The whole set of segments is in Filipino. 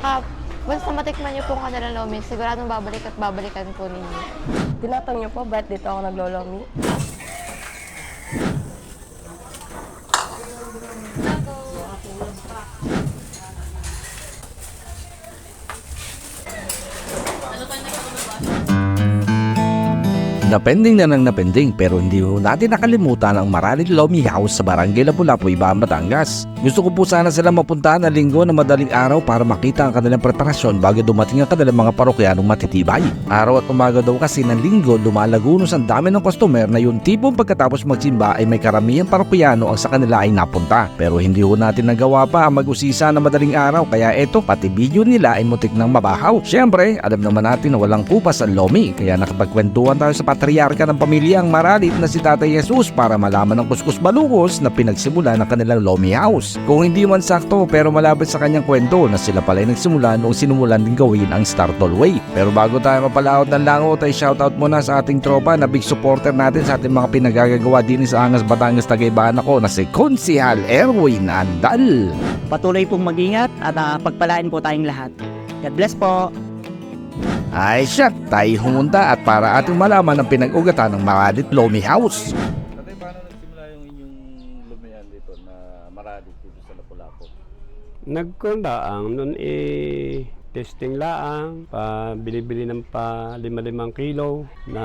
Tsaka, once na matikman niyo po ang kanilang lomi, siguradong babalik at babalikan po ninyo. Tinatanong niyo po, ba't dito ako naglolomi? Napending na ng napending pero hindi ho natin nakalimutan ang Maralit Lomi House sa Barangay Lapu-Lapu, Ibaan, Batangas. Gusto ko po sana sila mapuntahan na linggo na madaling araw para makita ang kanilang preparasyon bago dumating ang kanilang mga parokyanong matitibay. Araw at umaga daw kasi ng linggo lumalagunos ang dami ng customer na yung tipong pagkatapos magsimba ay may karamihang parokyano ang sa kanila ay napunta. Pero hindi ho natin nagawa pa ang mag-usisa na madaling araw kaya eto pati video nila ay mutik ng mabahaw. Siyempre, alam naman natin na walang kupas ang Lomi kaya nakapagkwentuhan tayo sa patriarka ng pamilyang Maralit na si Tatay Jesus para malaman ng kuskus balukos na pinagsimula ng kanilang Lomi House. Kung hindi man sakto pero malapit sa kanyang kwento na sila pala ay nagsimula noong sinulan din gawin ang Star Tollway. Pero bago tayo mapalaot ng langot ay shoutout muna sa ating tropa na big supporter natin sa ating mga pinagagagawa din sa Angas Batangas Tagaybaan ako na si Konsihal Erwin Andal. Patuloy pong mag-ingat at ah, pagpalain po tayong lahat. God bless po. Ay siya, tayo humunta at para ating malaman ang pinag-ugatan ng Maralit Lomi House. Tatay, paano nagsimula yung inyong lumian dito na maradi dito sa Lapu-Lapu? Nagkulaang nun eh testing laang, pa binibili ng pa lima-limang kilo na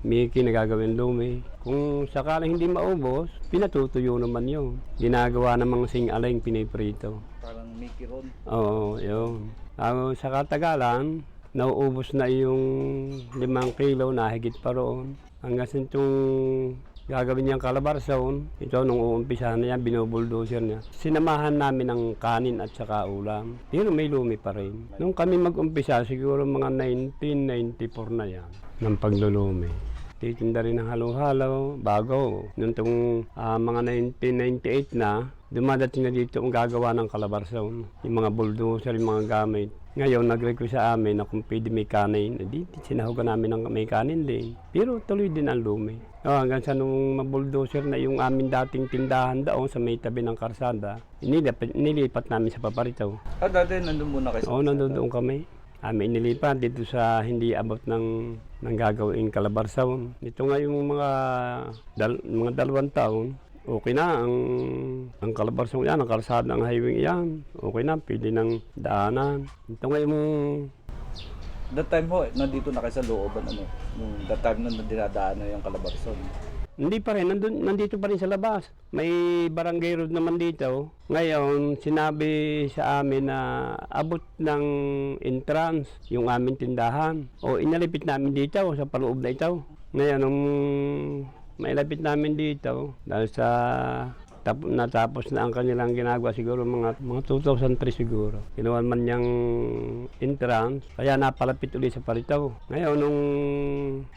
Miki na gagawin lumi. Kung sakaling hindi maubos, pinatutuyo naman yun. Ginagawa ng mga sing-aling piniprito. Parang Mickey Ron. Oo, yun. Ang sa katagalan, nauubos na yung limang kilo na higit pa roon. Hanggang sa itong gagawin niyang kalabarson, ito nung uumpisa na yan, binubuldoser niya. Sinamahan namin ng kanin at saka ulam. Pero may lumi pa rin. Nung kami mag-umpisa, siguro mga 1994 na yan, ng paglulumi. Titinda rin ng halo-halo, bago. Nung itong ah, mga 1998 na, dumadating na dito ang gagawa ng kalabarson. Yung mga bulldozer, yung mga gamit. Ngayon, nag-request sa amin na kung pwede may kanin. Di, sinahugan namin ng may kanin din. Pero tuloy din ang lumi. Oh, hanggang sa nung mabulldozer na yung amin dating tindahan doon sa may tabi ng karsada, nilipat, nilipat namin sa paparito. Ah, dati nandun muna kayo Oo, nandun doon kami. Amin inilipat dito sa hindi abot ng, ng gagawin kalabarsaon. Dito nga yung mga, dal, mga dalawang taon, okay na ang ang kalabarsaon yan, ang kalsada ng highway yan. Okay na, pwede ng daanan. Ito nga yung That time ho, nandito na kayo sa looban, ano? Nung that time na dinadaan na yung Calabarzon. Hindi pa rin, nandun, nandito pa rin sa labas. May barangay road naman dito. Ngayon, sinabi sa amin na abot ng entrance yung aming tindahan. O inalipit namin dito sa paloob na ito. Ngayon, nung mailapit namin dito, dahil sa tap, natapos na ang kanilang ginagawa siguro mga, mga 2003 siguro. Ginawa man niyang entrance, kaya napalapit ulit sa paritaw. Ngayon, nung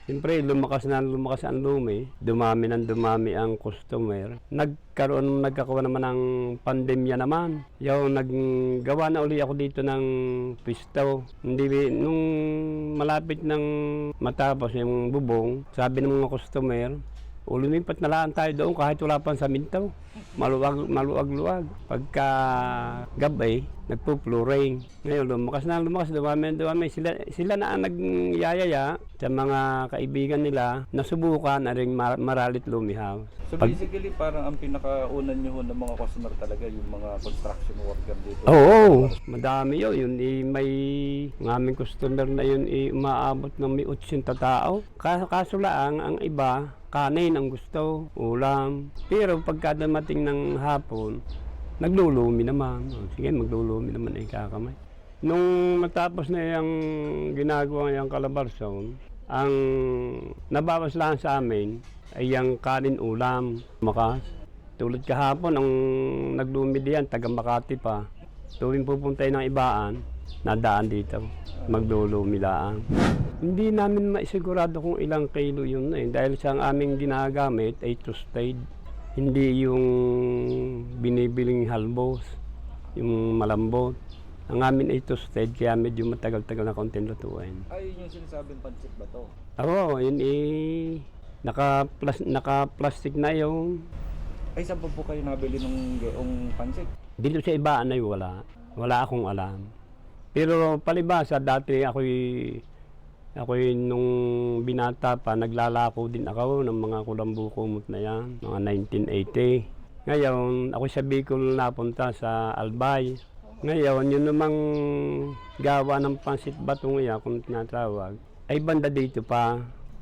siyempre lumakas na lumakas ang lumi, dumami ng dumami ang customer, nagkaroon, nagkakawa naman ng pandemya naman. Yung naggawa na uli ako dito ng pistaw. Hindi, nung malapit ng matapos yung bubong, sabi ng mga customer, o lumipat na lang tayo doon kahit wala pang samintaw. Maluwag, maluwag-luwag. Pagka gabay, nagpo-fluoring. Ngayon, lumakas na lumakas, dumami dumami. Sila, sila na ang nagyayaya sa mga kaibigan nila na subukan na rin mar- maralit lumihaw. So Pag- basically, parang ang pinakaunan nyo ho ng mga customer talaga yung mga construction worker dito. Oo, madami yun. Yun eh, may ng aming customer na yun eh, umaabot ng may 80 tao. Kaso, kaso lang, ang iba, kanin ang gusto, ulam. Pero pagka dumating ng hapon, naglulumi naman. O, sige, maglulumi naman ay kakamay. Nung matapos na yung ginagawa yung kalabarson, ang nabawas lang sa amin ay yung kanin ulam, makas. Tulad kahapon, ang naglumi diyan, taga Makati pa. Tuwing pupuntay ng ibaan, nadaan dito. Maglulumi lang. Hindi namin maisigurado kung ilang kilo yun eh. Dahil sa ang aming ginagamit ay toasted. Hindi yung binibiling halbos, yung malambot. Ang amin ay toasted, kaya medyo matagal-tagal na konting lutuin. Ay, yun yung sinasabing pancit ba to? Oo, yun eh, naka-plas, naka-plastic na yung Ay, saan pa po kayo nabili ng geong pancit? Dito sa ibaan ay wala. Wala akong alam. Pero palibasa, dati ako'y ako'y nung binata pa, naglalako din ako ng mga kulambu kumot na yan, mga 1980. Ngayon, ako sa Bicol napunta sa Albay. Ngayon, yun namang gawa ng pansit batong iya, kung tinatawag, ay banda dito pa,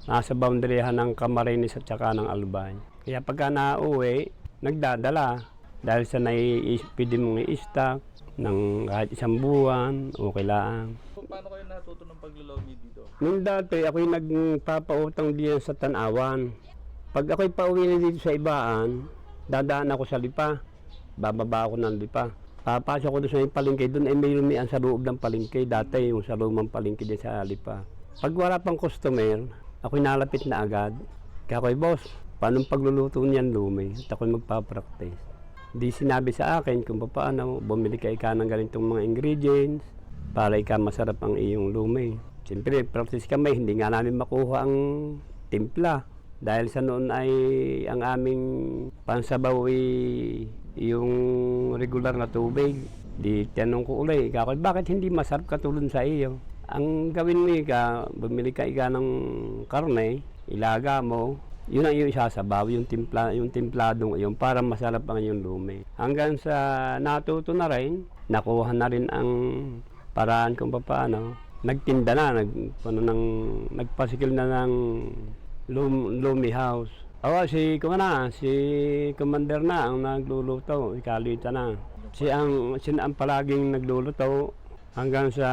nasa boundaryhan ng Camarines at saka ng Albay. Kaya pagka nauwi, nagdadala. Dahil sa nai-pwede mong i-stock ng kahit isang buwan, okay lang. Paano kayo natuto ng paglolomi dito? Nung dati, ako'y nagpapautang diyan sa Tanawan. Pag ako'y pauwi na dito sa Ibaan, dadaan ako sa Lipa. Bababa ako ng Lipa. Papasok ko doon sa may palengke. Doon ay may lumian sa loob ng palengke. Dati yung sa loob ng palengke din sa Lipa. Pag wala pang customer, ako'y nalapit na agad. Kaya ako'y, boss, paano pagluluto niyan lumi? At ako'y magpa-practice. Di sinabi sa akin kung paano bumili ka ika ng ganitong mga ingredients para ika masarap ang iyong lumi. Siyempre, practice kami, hindi nga namin makuha ang timpla. Dahil sa noon ay ang aming pansabaw ay yung regular na tubig. Di tanong ko ulit, ikaw, bakit hindi masarap katulad sa iyo? Ang gawin mo ika, bumili ka ika ng karne, ilaga mo, yun ang iyong isasabaw, yung timpla, yung templadong iyon para masarap ang iyong lumi. Hanggang sa natuto na rin, nakuha na rin ang paraan kung paano. Nagtinda na, nag, ano, nang, nagpasikil na ng lum, lumi house. Awa, si, kung na, si commander na ang nagluluto, ikalita na. Si ang, si ang palaging nagluluto, hanggang sa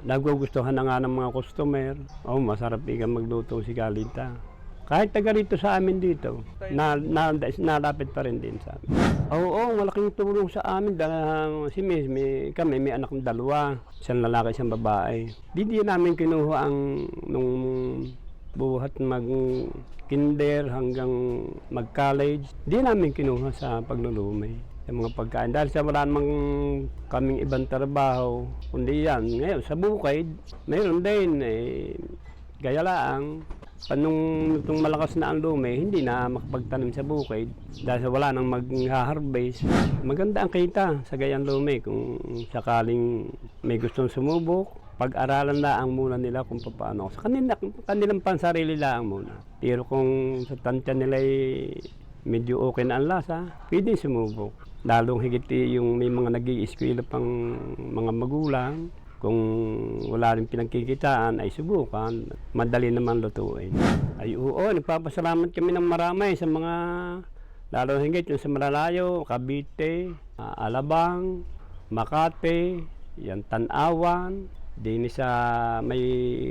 nagugustuhan na nga ng mga customer. Oh, masarap ikan magluto si Kalita. Kahit taga rito sa amin dito, na, na, nalapit pa rin din sa amin. Oo, oo, malaking tulong sa amin dahil si Miss, may, kami may anak ng dalawa, isang lalaki, isang babae. Di di namin kinuha ang nung buhat mag kinder hanggang mag college, di namin kinuha sa paglulumi sa mga pagkain. Dahil sa wala namang kaming ibang trabaho, kundi yan. Ngayon, sa bukid, mayroon din. Eh, gaya lang, Panong itong malakas na ang lumi, hindi na makapagtanim sa bukid dahil wala nang mag-harvest. Maganda ang kita sa gayang lumi kung sakaling may gustong sumubok, pag-aralan lang muna nila kung paano. Sa kanila, kanilang pansarili lang muna. Pero kung sa tansya nila ay medyo okay na ang lasa, pwede sumubok. Lalong higit yung may mga nag pang mga magulang, kung wala rin pinagkikitaan ay subukan, madali naman lutuin. Ay oo, nagpapasalamat kami ng marami sa mga lalo higit yung sa Malalayo, Cavite, ah, Alabang, Makati, yan Tanawan, din sa may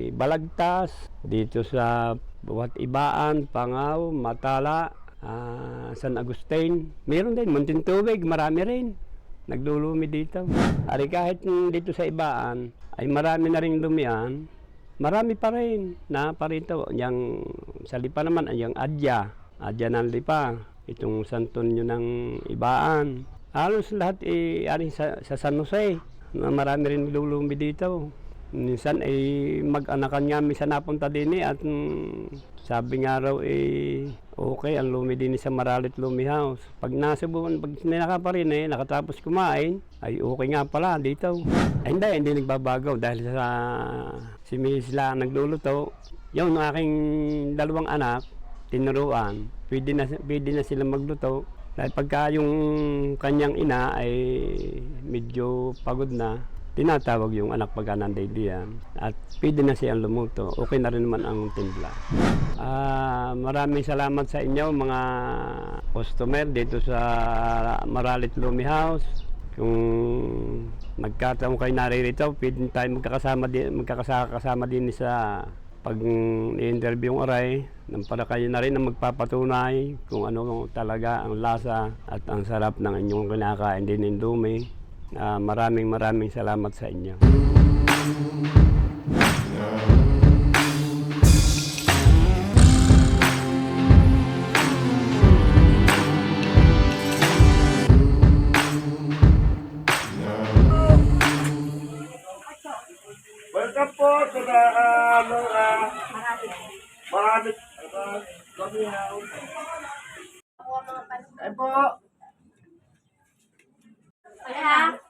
Balagtas, dito sa Buhat Ibaan, Pangaw, Matala, ah, San Agustin. Meron din, Muntintubig, marami rin naglulumi dito. Ari kahit dito sa ibaan ay marami na rin lumian, marami pa rin na parito. Yang sa lipa naman ay yung adya, adya ng lipa, itong santonyo ng ibaan. Halos lahat ay ari sa, sa San Jose marami rin lulumi dito. Minsan ay mag-anakan nga minsan napunta din eh at mm, sabi nga raw eh okay ang lumi din sa Maralit Lumi House. Pag nasubukan, pag ninaka pa rin eh, nakatapos kumain, ay okay nga pala dito. Ay hindi, hindi nagbabago dahil sa si Miss lang nagluluto. Yung aking dalawang anak, tinuruan, pwede na, pwede na sila magluto. Dahil pagka yung kanyang ina ay medyo pagod na, tinatawag yung anak pagka nanday diyan at pwede na siyang lumuto. Okay na rin naman ang timpla. Ah, maraming salamat sa inyo mga customer dito sa Maralit Lumi House. Kung nagkataon kayo naririto, pwede tayo magkakasama din, magkakasama din sa pag i-interview yung aray, nang para kayo na rin ang magpapatunay kung ano talaga ang lasa at ang sarap ng inyong kinakain din ng dumi. Ah, maraming maraming salamat sa inyo. Welcome po the uh, ano, uh. Maramit. Ay po, นะคะ